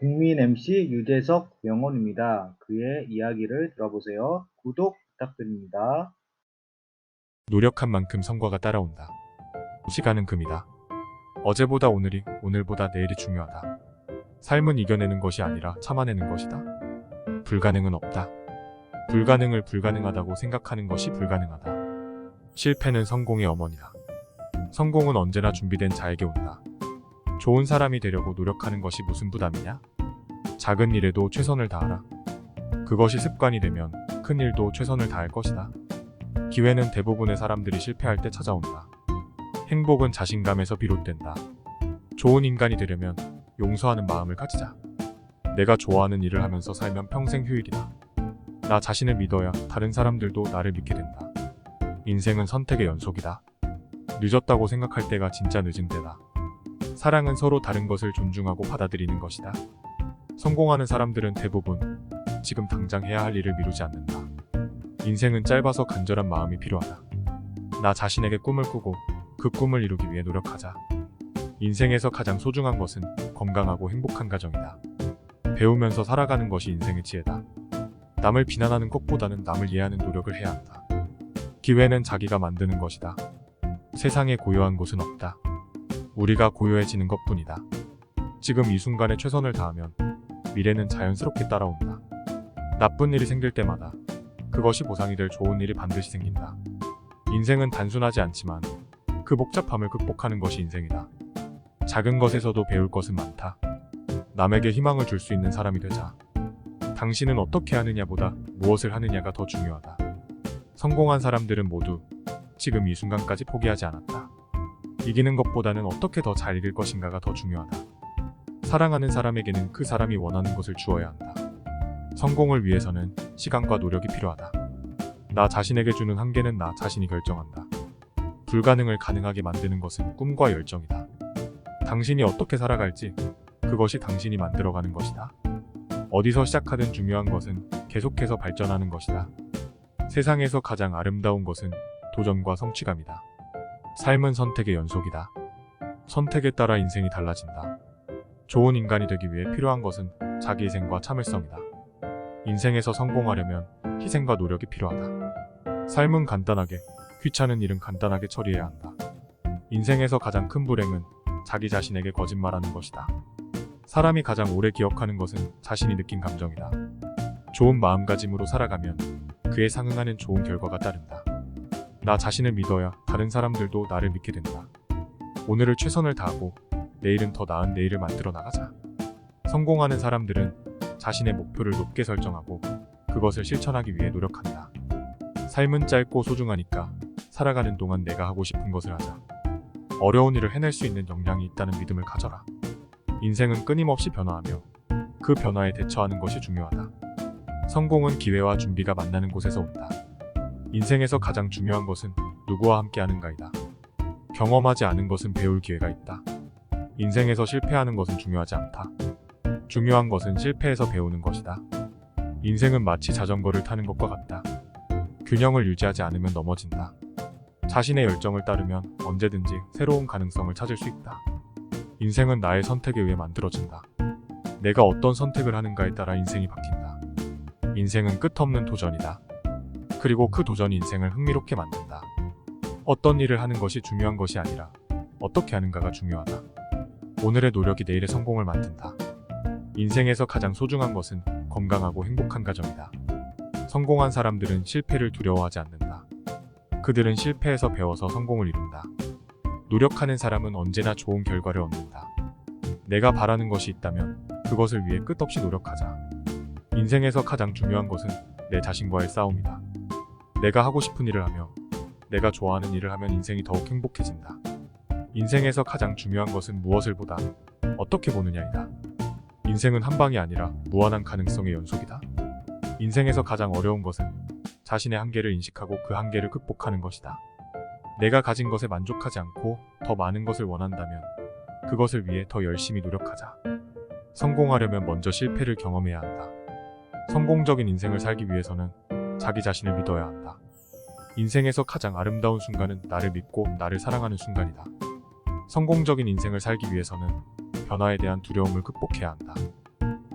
국민 MC 유재석 명언입니다. 그의 이야기를 들어보세요. 구독 부탁드립니다. 노력한 만큼 성과가 따라온다. 시간은 금이다. 어제보다 오늘이, 오늘보다 내일이 중요하다. 삶은 이겨내는 것이 아니라 참아내는 것이다. 불가능은 없다. 불가능을 불가능하다고 생각하는 것이 불가능하다. 실패는 성공의 어머니다. 성공은 언제나 준비된 자에게 온다. 좋은 사람이 되려고 노력하는 것이 무슨 부담이냐? 작은 일에도 최선을 다하라. 그것이 습관이 되면 큰 일도 최선을 다할 것이다. 기회는 대부분의 사람들이 실패할 때 찾아온다. 행복은 자신감에서 비롯된다. 좋은 인간이 되려면 용서하는 마음을 가지자. 내가 좋아하는 일을 하면서 살면 평생 휴일이다. 나 자신을 믿어야 다른 사람들도 나를 믿게 된다. 인생은 선택의 연속이다. 늦었다고 생각할 때가 진짜 늦은 때다. 사랑은 서로 다른 것을 존중하고 받아들이는 것이다. 성공하는 사람들은 대부분 지금 당장 해야 할 일을 미루지 않는다. 인생은 짧아서 간절한 마음이 필요하다. 나 자신에게 꿈을 꾸고 그 꿈을 이루기 위해 노력하자. 인생에서 가장 소중한 것은 건강하고 행복한 가정이다. 배우면서 살아가는 것이 인생의 지혜다. 남을 비난하는 것보다는 남을 이해하는 노력을 해야 한다. 기회는 자기가 만드는 것이다. 세상에 고요한 곳은 없다. 우리가 고요해지는 것 뿐이다. 지금 이 순간에 최선을 다하면 미래는 자연스럽게 따라온다. 나쁜 일이 생길 때마다 그것이 보상이 될 좋은 일이 반드시 생긴다. 인생은 단순하지 않지만 그 복잡함을 극복하는 것이 인생이다. 작은 것에서도 배울 것은 많다. 남에게 희망을 줄 수 있는 사람이 되자. 당신은 어떻게 하느냐보다 무엇을 하느냐가 더 중요하다. 성공한 사람들은 모두 지금 이 순간까지 포기하지 않았다. 이기는 것보다는 어떻게 더 잘 이길 것인가가 더 중요하다. 사랑하는 사람에게는 그 사람이 원하는 것을 주어야 한다. 성공을 위해서는 시간과 노력이 필요하다. 나 자신에게 주는 한계는 나 자신이 결정한다. 불가능을 가능하게 만드는 것은 꿈과 열정이다. 당신이 어떻게 살아갈지 그것이 당신이 만들어가는 것이다. 어디서 시작하든 중요한 것은 계속해서 발전하는 것이다. 세상에서 가장 아름다운 것은 도전과 성취감이다. 삶은 선택의 연속이다. 선택에 따라 인생이 달라진다. 좋은 인간이 되기 위해 필요한 것은 자기 희생과 참을성이다. 인생에서 성공하려면 희생과 노력이 필요하다. 삶은 간단하게, 귀찮은 일은 간단하게 처리해야 한다. 인생에서 가장 큰 불행은 자기 자신에게 거짓말하는 것이다. 사람이 가장 오래 기억하는 것은 자신이 느낀 감정이다. 좋은 마음가짐으로 살아가면 그에 상응하는 좋은 결과가 따른다. 나 자신을 믿어야 다른 사람들도 나를 믿게 된다. 오늘을 최선을 다하고 내일은 더 나은 내일을 만들어 나가자. 성공하는 사람들은 자신의 목표를 높게 설정하고 그것을 실천하기 위해 노력한다. 삶은 짧고 소중하니까 살아가는 동안 내가 하고 싶은 것을 하자. 어려운 일을 해낼 수 있는 역량이 있다는 믿음을 가져라. 인생은 끊임없이 변화하며 그 변화에 대처하는 것이 중요하다. 성공은 기회와 준비가 만나는 곳에서 온다. 인생에서 가장 중요한 것은 누구와 함께 하는가이다. 경험하지 않은 것은 배울 기회가 있다. 인생에서 실패하는 것은 중요하지 않다. 중요한 것은 실패에서 배우는 것이다. 인생은 마치 자전거를 타는 것과 같다. 균형을 유지하지 않으면 넘어진다. 자신의 열정을 따르면 언제든지 새로운 가능성을 찾을 수 있다. 인생은 나의 선택에 의해 만들어진다. 내가 어떤 선택을 하는가에 따라 인생이 바뀐다. 인생은 끝없는 도전이다. 그리고 그 도전이 인생을 흥미롭게 만든다. 어떤 일을 하는 것이 중요한 것이 아니라 어떻게 하는가가 중요하다. 오늘의 노력이 내일의 성공을 만든다. 인생에서 가장 소중한 것은 건강하고 행복한 가정이다. 성공한 사람들은 실패를 두려워하지 않는다. 그들은 실패에서 배워서 성공을 이룬다. 노력하는 사람은 언제나 좋은 결과를 얻는다. 내가 바라는 것이 있다면 그것을 위해 끝없이 노력하자. 인생에서 가장 중요한 것은 내 자신과의 싸움이다. 내가 하고 싶은 일을 하며 내가 좋아하는 일을 하면 인생이 더욱 행복해진다. 인생에서 가장 중요한 것은 무엇을 보다 어떻게 보느냐이다. 인생은 한 방이 아니라 무한한 가능성의 연속이다. 인생에서 가장 어려운 것은 자신의 한계를 인식하고 그 한계를 극복하는 것이다. 내가 가진 것에 만족하지 않고 더 많은 것을 원한다면 그것을 위해 더 열심히 노력하자. 성공하려면 먼저 실패를 경험해야 한다. 성공적인 인생을 살기 위해서는 자기 자신을 믿어야 한다. 인생에서 가장 아름다운 순간은 나를 믿고 나를 사랑하는 순간이다. 성공적인 인생을 살기 위해서는 변화에 대한 두려움을 극복해야 한다.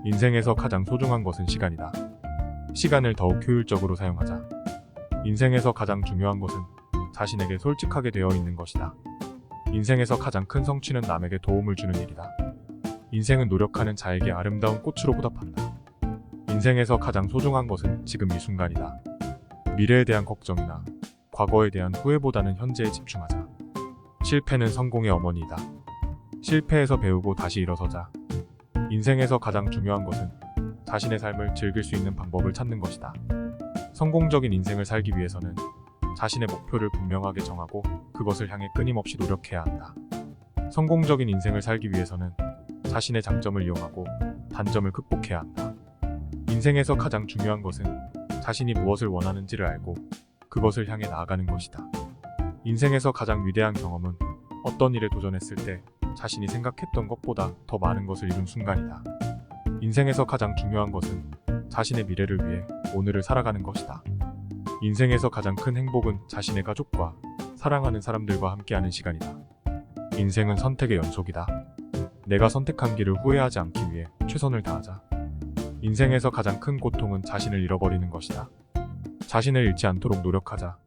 인생에서 가장 소중한 것은 시간이다. 시간을 더욱 효율적으로 사용하자. 인생에서 가장 중요한 것은 자신에게 솔직하게 되어 있는 것이다. 인생에서 가장 큰 성취는 남에게 도움을 주는 일이다. 인생은 노력하는 자에게 아름다운 꽃으로 보답한다. 인생에서 가장 소중한 것은 지금 이 순간이다. 미래에 대한 걱정이나 과거에 대한 후회보다는 현재에 집중하자. 실패는 성공의 어머니이다. 실패에서 배우고 다시 일어서자. 인생에서 가장 중요한 것은 자신의 삶을 즐길 수 있는 방법을 찾는 것이다. 성공적인 인생을 살기 위해서는 자신의 목표를 분명하게 정하고 그것을 향해 끊임없이 노력해야 한다. 성공적인 인생을 살기 위해서는 자신의 장점을 이용하고 단점을 극복해야 한다. 인생에서 가장 중요한 것은 자신이 무엇을 원하는지를 알고 그것을 향해 나아가는 것이다. 인생에서 가장 위대한 경험은 어떤 일에 도전했을 때 자신이 생각했던 것보다 더 많은 것을 이룬 순간이다. 인생에서 가장 중요한 것은 자신의 미래를 위해 오늘을 살아가는 것이다. 인생에서 가장 큰 행복은 자신의 가족과 사랑하는 사람들과 함께하는 시간이다. 인생은 선택의 연속이다. 내가 선택한 길을 후회하지 않기 위해 최선을 다하자. 인생에서 가장 큰 고통은 자신을 잃어버리는 것이다. 자신을 잃지 않도록 노력하자.